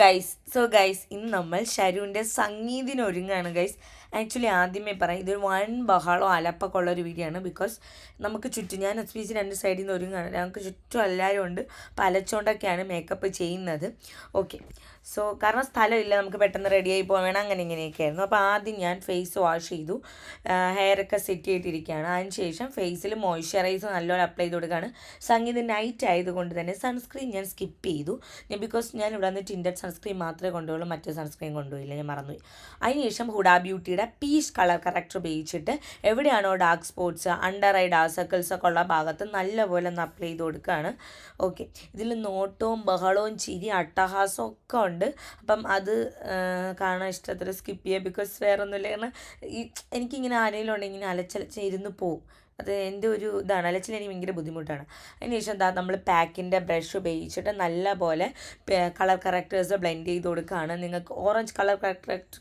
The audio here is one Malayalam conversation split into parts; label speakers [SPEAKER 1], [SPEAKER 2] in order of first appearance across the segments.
[SPEAKER 1] ഗൈസ് സോ ഗൈസ് ഇന്ന് നമ്മൾ ഷരുവിന്റെ സംഗീതിന് ഒരുങ്ങാണ് ഗൈസ് ആക്ച്വലി ആദ്യമേ പറയാം ഇതൊരു വൺ ബഹളോ അലപ്പൊക്കെ ഉള്ള ഒരു വീഡിയോ ആണ് ബിക്കോസ് നമുക്ക് ചുറ്റും ഞാൻ എസ് പി സി രണ്ട് സൈഡിൽ നിന്ന് ഒരുങ്ങാണ്. ഞങ്ങൾക്ക് ചുറ്റും എല്ലാവരും ഉണ്ട്. അപ്പോൾ അലച്ചുകൊണ്ടൊക്കെയാണ് മേക്കപ്പ് ചെയ്യുന്നത്. ഓക്കെ സോ കാരണം സ്ഥലമില്ല നമുക്ക് പെട്ടെന്ന് റെഡിയായി പോകാൻ വേണം അങ്ങനെ ഇങ്ങനെയൊക്കെ ആയിരുന്നു അപ്പോൾ ആദ്യം ഞാൻ ഫേസ് വാഷ് ചെയ്തു. ഹെയറൊക്കെ സെറ്റ് ചെയ്തിരിക്കുകയാണ് അതിന് ശേഷം ഫേസിൽ മോയ്സ്ചറൈസർ നല്ലോണം അപ്ലൈ ചെയ്ത് കൊടുക്കുകയാണ്. സംഗീത നൈറ്റ് ആയതുകൊണ്ട് തന്നെ സൺസ്ക്രീൻ ഞാൻ സ്കിപ്പ് ചെയ്തു. ഞാൻ ബിക്കോസ് ഞാൻ ഇവിടെ നിന്ന് ടിന്റഡ് സൺസ്ക്രീൻ മാത്രമേ കൊണ്ടുപോകുള്ളൂ മറ്റേ സൺസ്ക്രീൻ കൊണ്ടുപോയില്ല ഞാൻ മറന്നുപോയി. അതിനുശേഷം ഹുഡാ ബ്യൂട്ടിയുടെ പീച്ച് കളർ കറക്റ്റ് ഉപയോഗിച്ചിട്ട് എവിടെയാണോ dark spots under eye dark circles ഒക്കെ ഉള്ള ഭാഗത്ത് നല്ലപോലെ ഒന്ന് അപ്ലൈ ചെയ്ത് കൊടുക്കുകയാണ്. ഓക്കെ ഇതിൽ നോട്ടവും ബഹളവും ചിരി അട്ടഹാസവും ഒക്കെ ഉണ്ട്. അപ്പം അത് കാണാൻ ഇഷ്ടത്തിൽ സ്കിപ്പ് ചെയ്യുക ബിക്കോസ് വേറെ ഒന്നുമില്ല കാരണം ഈ എനിക്കിങ്ങനെ ആരെങ്കിലും ഉണ്ടെങ്കിൽ ഇങ്ങനെ അലച്ചലച്ച് ഇരുന്ന് പോവും. അത് എന്റെ ഒരു ഇതാണ്. അലച്ചിൽ എനിക്ക് ഭയങ്കര ബുദ്ധിമുട്ടാണ്. അതിനുശേഷം എന്താ നമ്മൾ പാക്കിന്റെ ബ്രഷ് ഉപയോഗിച്ചിട്ട് നല്ല പോലെ കളർ കറക്റ്റേഴ്സ് ബ്ലെൻഡ് ചെയ്ത് കൊടുക്കുകയാണ്. നിങ്ങൾക്ക് orange colour correct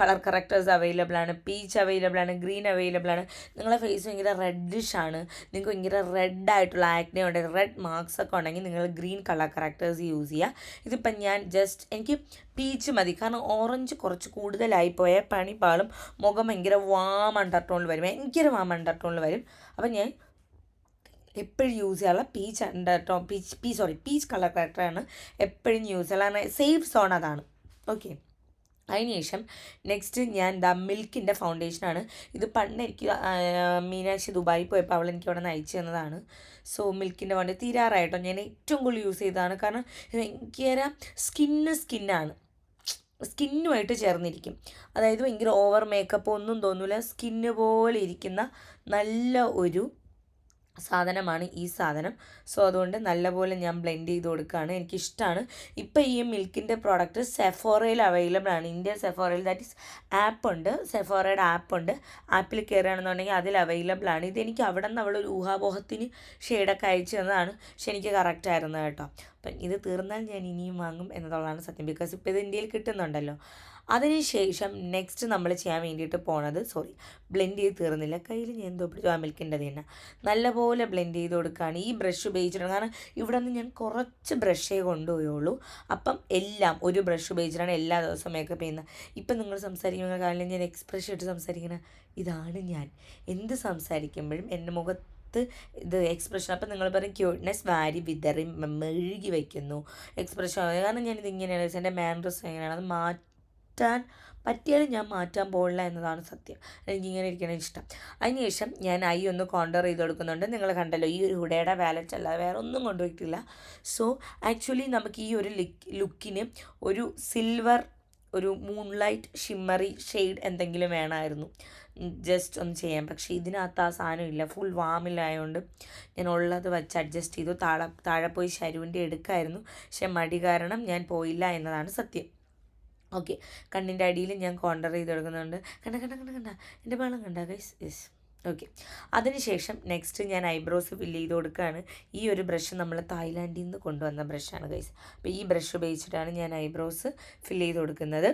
[SPEAKER 1] colour correctors available ആണ് പീച്ച് അവൈലബിൾ ആണ് ഗ്രീൻ അവൈലബിൾ ആണ് നിങ്ങളെ ഫേസ് ഭയങ്കര റെഡിഷ് ആണ്. നിങ്ങൾക്ക് ഭയങ്കര റെഡ് ആയിട്ടുള്ള ആക്നെ ഉണ്ട് റെഡ് മാർക്സ് ഒക്കെ ഉണ്ടെങ്കിൽ നിങ്ങൾ ഗ്രീൻ കളർ കറക്റ്റേഴ്സ് യൂസ് ചെയ്യുക. ഇതിപ്പം ഞാൻ ജസ്റ്റ് എനിക്ക് പീച്ച് മതി. കാരണം ഓറഞ്ച് കുറച്ച് കൂടുതലായി പോയാൽ പണി പാളും മുഖം ഭയങ്കര വാം അണ്ടർടോണിൽ വരും. ഭയങ്കര വാം അണ്ടർടോണിൽ വരും. അപ്പം ഞാൻ എപ്പോഴും യൂസ് ചെയ്യാനുള്ള പീച്ച് അണ്ടർ ടോ പീച്ച് പീ സോറി പീച്ച് കളർ കറക്റ്ററാണ് എപ്പോഴും യൂസ് ചെയ്യാൻ സേഫ് സോൺ അതാണ്. ഓക്കെ അതിനുശേഷം നെക്സ്റ്റ് ഞാൻ ദ മിൽക്കിന്റെ ഫൗണ്ടേഷനാണ് ഇത് പണ്ട് എനിക്ക് മീനാക്ഷി ദുബായി പോയപ്പോൾ അവൾ എനിക്ക് അവിടെ നിന്ന് അയച്ചു തന്നതാണ്. സോ മിൽക്കിന്റെ വണ്ടി തീരാറായിട്ടോ. ഞാൻ ഏറ്റവും കൂടുതൽ യൂസ് ചെയ്തതാണ്. കാരണം ഭയങ്കര സ്കിന്ന് സ്കിന്നാണ് സ്കിന്നുമായിട്ട് ചേർന്നിരിക്കും. അതായത് ഭയങ്കര ഓവർ മേക്കപ്പ് ഒന്നും തോന്നില്ല സ്കിന്ന് പോലെ ഇരിക്കുന്ന നല്ല ഒരു സാധനമാണ് ഈ സാധനം. സോ അതുകൊണ്ട് നല്ലപോലെ ഞാൻ ബ്ലെൻഡ് ചെയ്ത് കൊടുക്കുകയാണ്. എനിക്കിഷ്ടമാണ് ഇപ്പോൾ ഈ മിൽക്കിന്റെ പ്രോഡക്റ്റ് സെഫോറയിൽ അവൈലബിൾ ആണ്. ഇന്ത്യ സെഫോറയിൽ ദാറ്റ് ഇസ് ആപ്പ് ഉണ്ട്. സെഫോറയുടെ ആപ്പ് ഉണ്ട്. ആപ്പിൽ കയറുകയാണെന്നുണ്ടെങ്കിൽ അതിൽ അവൈലബിൾ ആണ്. ഇതെനിക്ക് അവിടെ നിന്ന് അവളൊരു ഊഹാപോഹത്തിന് ഷെയ്ഡൊക്കെ അയച്ചു തന്നതാണ്. പക്ഷെ എനിക്ക് കറക്റ്റ് ആയിരുന്നു കേട്ടോ. അപ്പം ഇത് തീർന്നാൽ ഞാൻ ഇനിയും വാങ്ങും എന്നതുള്ളതാണ് സത്യം. ബിക്കോസ് ഇപ്പോൾ ഇത് ഇന്ത്യയിൽ കിട്ടുന്നുണ്ടല്ലോ. അതിനുശേഷം നെക്സ്റ്റ് നമ്മൾ ചെയ്യാൻ വേണ്ടിയിട്ട് പോണത് സോറി ബ്ലെൻഡ് ചെയ്ത് തീർന്നില്ല. കയ്യിൽ ഞാൻ എന്തോ പിടിച്ചു ആ മിൽക്കിന്റെ തന്നെ. നല്ലപോലെ ബ്ലെൻഡ് ചെയ്ത് കൊടുക്കുകയാണ് ഈ ബ്രഷ് ഉപയോഗിച്ചിട്ടാണ്. കാരണം ഇവിടെ നിന്ന് ഞാൻ കുറച്ച് ബ്രഷേ കൊണ്ടുപോയുള്ളൂ. അപ്പം എല്ലാം ഒരു ബ്രഷ് ഉപയോഗിച്ചിട്ടാണ് എല്ലാ ദിവസവും മേക്കപ്പ് ചെയ്യുന്നത് ഇപ്പം നിങ്ങൾ സംസാരിക്കുന്ന കാലം ഞാൻ എക്സ്പ്രഷൻ ഇട്ട് സംസാരിക്കുന്ന ഇതാണ് ഞാൻ. എന്ത് സംസാരിക്കുമ്പോഴും എന്റെ മുഖത്ത് ഇത് എക്സ്പ്രഷൻ അപ്പം നിങ്ങൾ പറയും ക്യൂട്ട്നെസ് വാരി വിതറി മെഴുകി വയ്ക്കുന്നു എക്സ്പ്രഷൻ കാരണം ഞാനിത് ഇങ്ങനെയാണ് എന്റെ മാൻഡ്രസ് എങ്ങനെയാണ്? അത് മാറ്റാൻ പറ്റിയാലും ഞാൻ മാറ്റാൻ പോകില്ല എന്നതാണ് സത്യം. എനിക്കിങ്ങനെ ഇരിക്കണം ഇഷ്ടം. അതിനുശേഷം ഞാൻ ഐ ഒന്ന് കോണ്ടർ ചെയ്ത് കൊടുക്കുന്നുണ്ട്. നിങ്ങൾ കണ്ടല്ലോ ഈ ഒരു ഹുഡയുടെ വാലറ്റ് അല്ലാതെ വേറെ ഒന്നും കൊണ്ടുപോയിട്ടില്ല. സോ ആക്ച്വലി നമുക്ക് ഈ ഒരു ലുക്കിന് ഒരു സിൽവർ ഒരു മൂൺലൈറ്റ് ഷിമ്മറി ഷെയ്ഡ് എന്തെങ്കിലും വേണമായിരുന്നു. ജസ്റ്റ് ഒന്ന് ചെയ്യാൻ. പക്ഷേ ഇതിനകത്ത് ആ സാധനം ഇല്ല. ഫുൾ വാമിലായതുകൊണ്ട് ഞാൻ ഉള്ളത് വെച്ച് അഡ്ജസ്റ്റ് ചെയ്തു. താഴെ താഴെ പോയി ശരുവിന്റെ എടുക്കായിരുന്നു. പക്ഷെ മടി കാരണം ഞാൻ പോയില്ല എന്നതാണ് സത്യം. ഓക്കെ കണ്ണിന്റെ അടിയിൽ ഞാൻ കോണ്ടർ ചെയ്ത് കൊടുക്കുന്നുണ്ട്. കണ്ട കണ്ട കണ്ട കണ്ട. എന്റെ വെള്ളം കണ്ട ഗൈസ് യെസ് ഓക്കെ അതിനുശേഷം നെക്സ്റ്റ് ഞാൻ ഐബ്രോസ് ഫില്ല് ചെയ്ത് കൊടുക്കുകയാണ്. ഈ ഒരു ബ്രഷ് നമ്മൾ തായ്ലാൻഡിൽ നിന്ന് കൊണ്ടുവന്ന ബ്രഷാണ് ഗൈസ് അപ്പോൾ ഈ ബ്രഷ് ഉപയോഗിച്ചിട്ടാണ് ഞാൻ ഐബ്രോസ് ഫില്ല് ചെയ്ത് കൊടുക്കുന്നത്.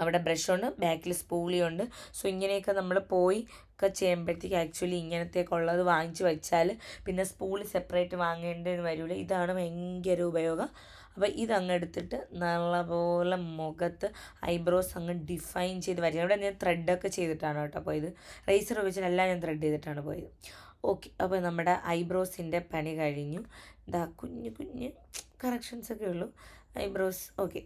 [SPEAKER 1] അവിടെ ബ്രഷുണ്ട് ബാക്കിൽ സ്പൂളിയുണ്ട് സോ ഇങ്ങനെയൊക്കെ നമ്മൾ പോയി ഒക്കെ ചെയ്യുമ്പോഴത്തേക്ക് ആക്ച്വലി ഇങ്ങനത്തേക്ക് ഉള്ളത് വാങ്ങിച്ച് വെച്ചാൽ പിന്നെ സ്പൂളി സെപ്പറേറ്റ് വാങ്ങേണ്ടതെന്ന് വരില്ല ഇതാണ് ഭയങ്കര ഉപയോഗം. അപ്പോൾ ഇതങ്ങ് എടുത്തിട്ട് നല്ലപോലെ മുഖത്ത് ഐബ്രോസ് അങ്ങ് ഡിഫൈൻ ചെയ്ത് വരിക ഇവിടെ ഞാൻ ത്രെഡൊക്കെ ചെയ്തിട്ടാണ് കേട്ടോ പോയത്. റേസർ ഉപയോഗിച്ചിട്ടെല്ലാം ഞാൻ ത്രെഡ് ചെയ്തിട്ടാണ് പോയത്. ഓക്കെ അപ്പോൾ നമ്മുടെ ഐബ്രോസിന്റെ പണി കഴിഞ്ഞു. ഇതാ കുഞ്ഞു കുഞ്ഞ് കറക്ഷൻസ് ഒക്കെ ഉള്ളൂ. ഐബ്രോസ് ഓക്കെ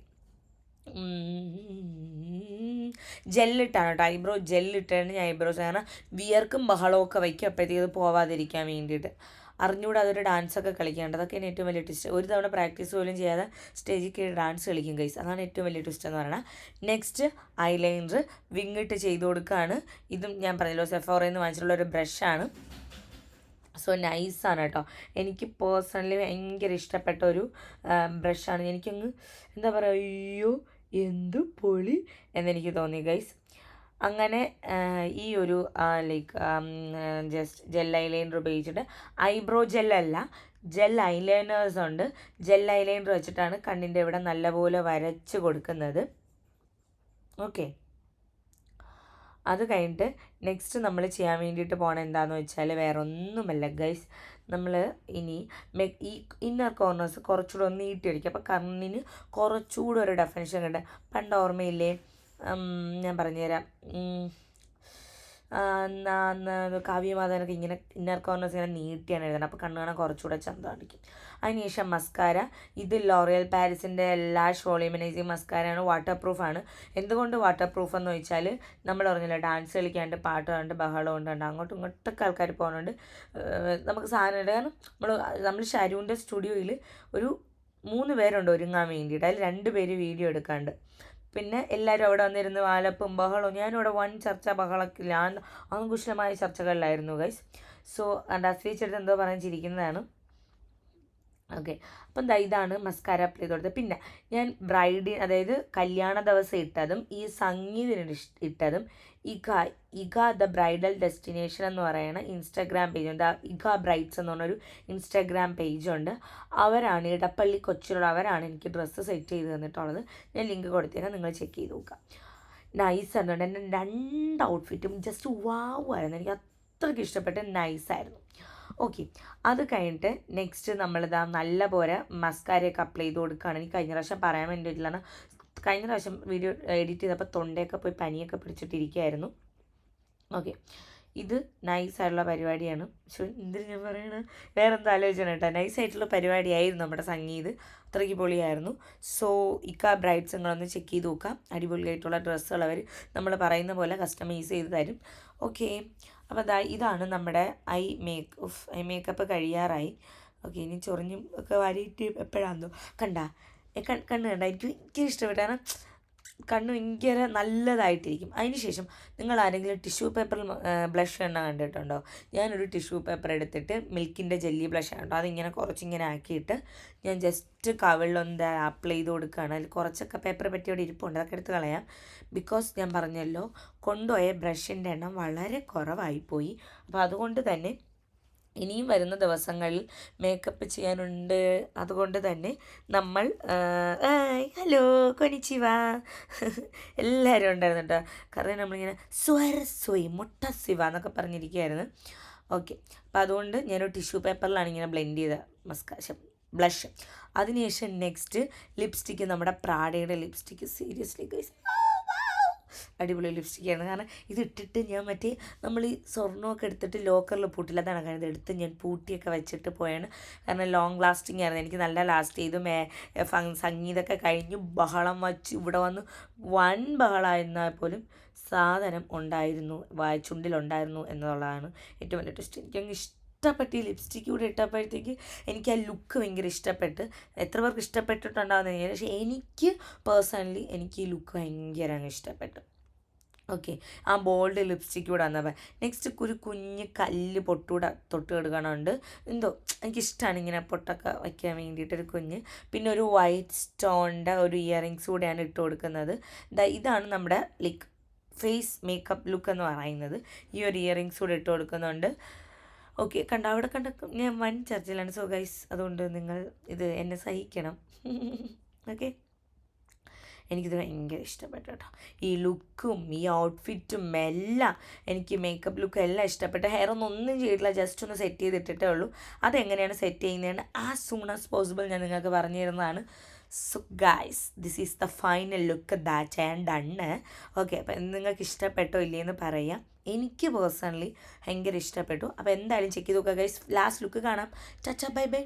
[SPEAKER 1] ജെല്ലിട്ടാണ് കേട്ടോ. ഐബ്രോ ജെല്ലിട്ടാണ് ഞാൻ ഐബ്രോസ് കാരണം വിയർക്കും ബഹളവും ഒക്കെ വയ്ക്കും. അപ്പോഴത്തേക്ക് ഇത് പോവാതിരിക്കാൻ വേണ്ടിയിട്ട്. അറിഞ്ഞുകൂടെ അതൊരു ഡാൻസൊക്കെ കളിക്കേണ്ടത് അതൊക്കെയാണ് ഏറ്റവും വലിയ ട്വിസ്റ്റ് ഒരു തവണ പ്രാക്ടീസ് പോലും ചെയ്യാതെ സ്റ്റേജിൽ കയറി ഡാൻസ് കളിക്കും ഗൈസ് അതാണ് ഏറ്റവും വലിയ ട്വിസ്റ്റ് എന്ന് പറയുന്നത് നെക്സ്റ്റ് ഐലൈനർ വിങ്ങിട്ട് ചെയ്ത് കൊടുക്കുകയാണ് ഇതും ഞാൻ പറഞ്ഞല്ലോ സെഫോറയിൽ നിന്ന് വാങ്ങിച്ചിട്ടുള്ള ഒരു ബ്രഷാണ് സോ നൈസാണ് കേട്ടോ. എനിക്ക് പേഴ്സണലി ഭയങ്കര ഇഷ്ടപ്പെട്ട ഒരു ബ്രഷാണ് എനിക്കങ്ങ് എന്താ പറയുക അയ്യോ എന്ത് പൊളി എന്നെനിക്ക് തോന്നി ഗൈസ് അങ്ങനെ ഈ ഒരു ലൈക്ക് ജസ്റ്റ് ജെൽ ഐലൈനർ ഉപയോഗിച്ചിട്ട് ഐബ്രോ ജെല്ലല്ല ജെൽ ഐലൈനേഴ്സ് ഉണ്ട്. ജെൽ ഐലൈനർ വെച്ചിട്ടാണ് കണ്ണിന്റെ ഇവിടെ നല്ലപോലെ വരച്ച് കൊടുക്കുന്നത്. ഓക്കെ. അത് കഴിഞ്ഞിട്ട് നെക്സ്റ്റ് നമ്മൾ ചെയ്യാൻ വേണ്ടിയിട്ട് പോണ എന്താണെന്ന് വെച്ചാൽ വേറെ ഒന്നുമല്ല ഗൈസ് നമ്മൾ ഇനി മെ ഈ ഇന്നർ കോർണേഴ്സ് കുറച്ചുകൂടെ ഒന്ന് നീട്ടിയടിക്കുക അപ്പോൾ കണ്ണിന് കുറച്ചുകൂടെ ഒരു ഡെഫിനേഷൻ കണ്ട് പണ്ട് ഓർമ്മയില്ലേ? ഞാൻ പറഞ്ഞുതരാം. കാവ്യമാതാനൊക്കെ ഇങ്ങനെ ഇന്നർ കോർണേഴ്സ് ഇങ്ങനെ നീട്ടിയാണ് എഴുതുന്നത്. അപ്പോൾ കണ്ണ് കാണാൻ കുറച്ചുകൂടെ ചന്തം അതിനുശേഷം മസ്കാര ഇത് ലോറിയൽ പാരിസിന്റെ എല്ലാ വോളിയമനൈസിങ് മസ്കാരയാണ് വാട്ടർ പ്രൂഫാണ് എന്തുകൊണ്ട് വാട്ടർ പ്രൂഫ് എന്ന് ചോദിച്ചാൽ നമ്മൾ പറഞ്ഞില്ല ഡാൻസ് കളിക്കാണ്ട് പാട്ട് കണ്ട് ബഹളം ഉണ്ടാണ്ട് അങ്ങോട്ടും ഇങ്ങോട്ടൊക്കെ ആൾക്കാർ പോകുന്നുണ്ട്. നമുക്ക് സാധനം ഉണ്ട് കാരണം നമ്മൾ നമ്മൾ ഷാരൂന്റെ സ്റ്റുഡിയോയിൽ ഒരു മൂന്ന് പേരുണ്ട് ഒരുങ്ങാൻ വേണ്ടിയിട്ട്. അതിൽ രണ്ട് പേര് വീഡിയോ എടുക്കാണ്ട്. പിന്നെ എല്ലാവരും അവിടെ വന്നിരുന്ന് വാലപ്പും ബഹളവും. ഞാനിവിടെ വൺ ചർച്ച ബഹളക്കില്ല ആഘോഷമായ ചർച്ചകളിലായിരുന്നു ഗൈസ് സോ അസ്വീച്ചെടുത്ത് എന്തോ പറയാൻ ചിരിക്കുന്നതാണ്. ഓക്കെ അപ്പം ദാ ഇതാണ് മസ്കാര അപ്ലൈ കൊടുത്തത് പിന്നെ ഞാൻ ബ്രൈഡി അതായത് കല്യാണ ദിവസം ഇട്ടതും ഈ സംഗീതം ഇട്ടതും ഇഗ ഇഗ ദ ബ്രൈഡൽ ഡെസ്റ്റിനേഷൻ എന്ന് പറയുന്ന ഇൻസ്റ്റാഗ്രാം പേജ് ഉണ്ട്. ഇഗ ബ്രൈഡ്സ് എന്ന് പറഞ്ഞൊരു ഇൻസ്റ്റാഗ്രാം പേജുണ്ട് അവരാണ് ഇടപ്പള്ളി കൊച്ചിലുള്ള അവരാണ് എനിക്ക് ഡ്രസ്സ് സെറ്റ് ചെയ്ത് തന്നിട്ടുള്ളത്. ഞാൻ ലിങ്ക് കൊടുത്തേക്കാം. നിങ്ങൾ ചെക്ക് ചെയ്ത് നോക്കുക. നൈസ് ആയിരുന്നു എന്റെ രണ്ട് ഔട്ട്ഫിറ്റും ജസ്റ്റ് വാവ് ആയിരുന്നു. എനിക്ക് അത്രയ്ക്ക് ഇഷ്ടപ്പെട്ട് നൈസായിരുന്നു ഓക്കെ അത് കഴിഞ്ഞിട്ട് നെക്സ്റ്റ് നമ്മളിതാ നല്ല പോലെ മസ്കാരയൊക്കെ അപ്ലൈ ചെയ്ത് കൊടുക്കുകയാണ് എനിക്ക് കഴിഞ്ഞ പ്രാവശ്യം പറയാൻ വേണ്ടിയിട്ടില്ലാണ് കഴിഞ്ഞ പ്രാവശ്യം വീഡിയോ എഡിറ്റ് ചെയ്തപ്പോൾ തൊണ്ടയൊക്കെ പോയി പനിയൊക്കെ പിടിച്ചിട്ടിരിക്കുകയായിരുന്നു. ഓക്കെ ഇത് നൈസായിട്ടുള്ള പരിപാടിയാണ്. പക്ഷേ എന്തിനു ഞാൻ പറയുന്നത് വേറെ എന്താ ആലോചന കേട്ടോ നൈസായിട്ടുള്ള പരിപാടിയായിരുന്നു നമ്മുടെ സംഗീത്. അത്രയ്ക്ക് പൊളിയായിരുന്നു. സോ ഇക്ക ബ്രൈഡ്സ് നിങ്ങളൊന്ന് ചെക്ക് ചെയ്ത് നോക്കാം. അടിപൊളിയായിട്ടുള്ള ഡ്രസ്സുകൾ അവർ നമ്മൾ പറയുന്ന പോലെ കസ്റ്റമൈസ് ചെയ്ത് തരും. ഓക്കെ അപ്പോൾ അതാ ഇതാണ് നമ്മുടെ ഐ മേക്ക് ഉഫ് ഐ മേക്കപ്പ് കഴിയാറായി. ഓക്കെ ഇനി ചൊറിഞ്ഞും ഒക്കെ വാരിയിട്ട് എപ്പോഴാണെന്നോ കണ്ട? കണ്ണ് കണ്ട? എനിക്ക് ഭയങ്കര ഇഷ്ടപ്പെട്ടു. കാരണം കണ്ണ് ഭയങ്കര നല്ലതായിട്ടിരിക്കും. അതിനുശേഷം നിങ്ങൾ ആരെങ്കിലും ടിഷ്യൂ പേപ്പറിൽ ബ്ലഷ് എണ്ണ കണ്ടിട്ടുണ്ടോ? ഞാനൊരു ടിഷ്യൂ പേപ്പർ എടുത്തിട്ട് മിൽക്കിന്റെ ജെല്ലി ബ്ലഷ് ആണ് കേട്ടോ. അതിങ്ങനെ കുറച്ചിങ്ങനെ ആക്കിയിട്ട് ഞാൻ ജസ്റ്റ് കവിളിലൊന്ന് അപ്ലൈ ചെയ്ത് കൊടുക്കുകയാണ്. അതിൽ കുറച്ചൊക്കെ പേപ്പർ പറ്റിയോടെ ഇരിപ്പുണ്ട്. അതൊക്കെ എടുത്ത് കളയാം. ബിക്കോസ് ഞാൻ പറഞ്ഞല്ലോ കൊണ്ടുപോയ ബ്രഷിന്റെ എണ്ണം വളരെ കുറവായിപ്പോയി. അപ്പോൾ അതുകൊണ്ട് തന്നെ ഇനിയും വരുന്ന ദിവസങ്ങളിൽ മേക്കപ്പ് ചെയ്യാനുണ്ട്. അതുകൊണ്ട് തന്നെ നമ്മൾ ഹലോ കൊനിച്ചിവ. എല്ലാവരും ഉണ്ടായിരുന്നു കേട്ടോ കാരണം നമ്മളിങ്ങനെ സ്വരസ്വയി മുട്ട സിവ എന്നൊക്കെ പറഞ്ഞിരിക്കുകയായിരുന്നു. ഓക്കെ. അപ്പോൾ അതുകൊണ്ട് ഞാനൊരു ടിഷ്യൂ പേപ്പറിലാണ് ഇങ്ങനെ ബ്ലെൻഡ് ചെയ്ത മസ്കാശം ബ്ലഷ് അതിനുശേഷം നെക്സ്റ്റ് ലിപ്സ്റ്റിക്ക് നമ്മുടെ പ്രാഡയുടെ ലിപ്സ്റ്റിക്ക് സീരിയസ്ലി ഗൈസ് അടിപൊളി ലിപ്സ്റ്റിക്കാണ് കാരണം ഇത് ഇട്ടിട്ട് ഞാൻ മറ്റേ നമ്മൾ ഈ സ്വർണമൊക്കെ എടുത്തിട്ട് ലോക്കറിൽ പൂട്ടില്ല. അതാണ് കാരണം എടുത്ത് ഞാൻ പൂട്ടിയൊക്കെ വെച്ചിട്ട് പോയാണ്. കാരണം ലോങ് ലാസ്റ്റിംഗ് ആയിരുന്നു. എനിക്ക് നല്ല ലാസ്റ്റ് ചെയ്തു. മേ സംഗീതമൊക്കെ കഴിഞ്ഞു. ബഹളം വച്ച് ഇവിടെ വന്ന് വൻ ബഹളമായിരുന്നാൽ പോലും സാധനം ഉണ്ടായിരുന്നു. ചുണ്ടിലുണ്ടായിരുന്നു എന്നുള്ളതാണ് ഏറ്റവും വലിയ എനിക്ക് എനിക്കങ്ങ് ഇഷ്ടപ്പെട്ട് ഈ ലിപ്സ്റ്റിക്ക് കൂടെ ഇട്ടപ്പോഴത്തേക്ക് എനിക്ക് ആ ലുക്ക് ഭയങ്കര ഇഷ്ടപ്പെട്ട്. എത്ര പേർക്ക് ഇഷ്ടപ്പെട്ടിട്ടുണ്ടാവുന്ന പക്ഷേ എനിക്ക് പേഴ്സണലി എനിക്ക് ഈ ലുക്ക് ഭയങ്കര അങ്ങ് ഇഷ്ടപ്പെട്ടു. ഓക്കെ. ആ ബോൾഡ് ലിപ്സ്റ്റിക് കൂടെ വന്നപ്പോൾ നെക്സ്റ്റ് ഒരു കുഞ്ഞ് കല്ല് പൊട്ടൂടെ തൊട്ട് കിടക്കണമുണ്ട് എന്തോ എനിക്കിഷ്ടമാണ് ഇങ്ങനെ പൊട്ടൊക്കെ വയ്ക്കാൻ വേണ്ടിയിട്ടൊരു കുഞ്ഞ്. പിന്നെ ഒരു വൈറ്റ് സ്റ്റോണിന്റെ ഒരു ഇയറിങ്സ് കൂടെയാണ് ഇട്ട് കൊടുക്കുന്നത്. ഇതാണ് നമ്മുടെ ലൈക്ക് ഫേസ് മേക്കപ്പ് ലുക്ക് എന്ന് പറയുന്നത്. ഈ ഒരു ഇയറിങ്സ് കൂടെ ഇട്ട് കൊടുക്കുന്നുണ്ട്. ഓക്കെ കണ്ട? അവിടെ കണ്ട ഞാൻ വൻ ചർച്ചയിലാണ്. സോ ഗൈസ് അതുകൊണ്ട് നിങ്ങൾ ഇത് എന്നെ സഹിക്കണം. ഓക്കെ? എനിക്കിത് ഭയങ്കര ഇഷ്ടപ്പെട്ടു കേട്ടോ. ഈ ലുക്കും ഈ ഔട്ട്ഫിറ്റും എല്ലാം എനിക്ക് മേക്കപ്പ് ലുക്കും എല്ലാം ഇഷ്ടപ്പെട്ട. ഹെയർ ഒന്നും ഒന്നും ചെയ്തിട്ടില്ല ജസ്റ്റ് ഒന്ന് സെറ്റ് ചെയ്തിട്ടിട്ടേ ഉള്ളൂ. അതെങ്ങനെയാണ് സെറ്റ് ചെയ്യുന്നതെന്ന് ആസ് സൂൺ ആസ് പോസിബിൾ ഞാൻ നിങ്ങൾക്ക് പറഞ്ഞു തരുന്നതാണ്. So guys this is the final look that and done okay അപ്പം നിങ്ങൾക്ക് ഇഷ്ടപ്പെട്ടോ ഇല്ലയെന്ന് പറയാം. എനിക്ക് പേഴ്സണലി ഭയങ്കര ഇഷ്ടപ്പെട്ടു. അപ്പോൾ എന്തായാലും ചെക്ക് ചെയ്ത് നോക്കുക ഗൈസ് ലാസ്റ്റ് ലുക്ക് കാണാം. ചച്ച ബൈ ബൈ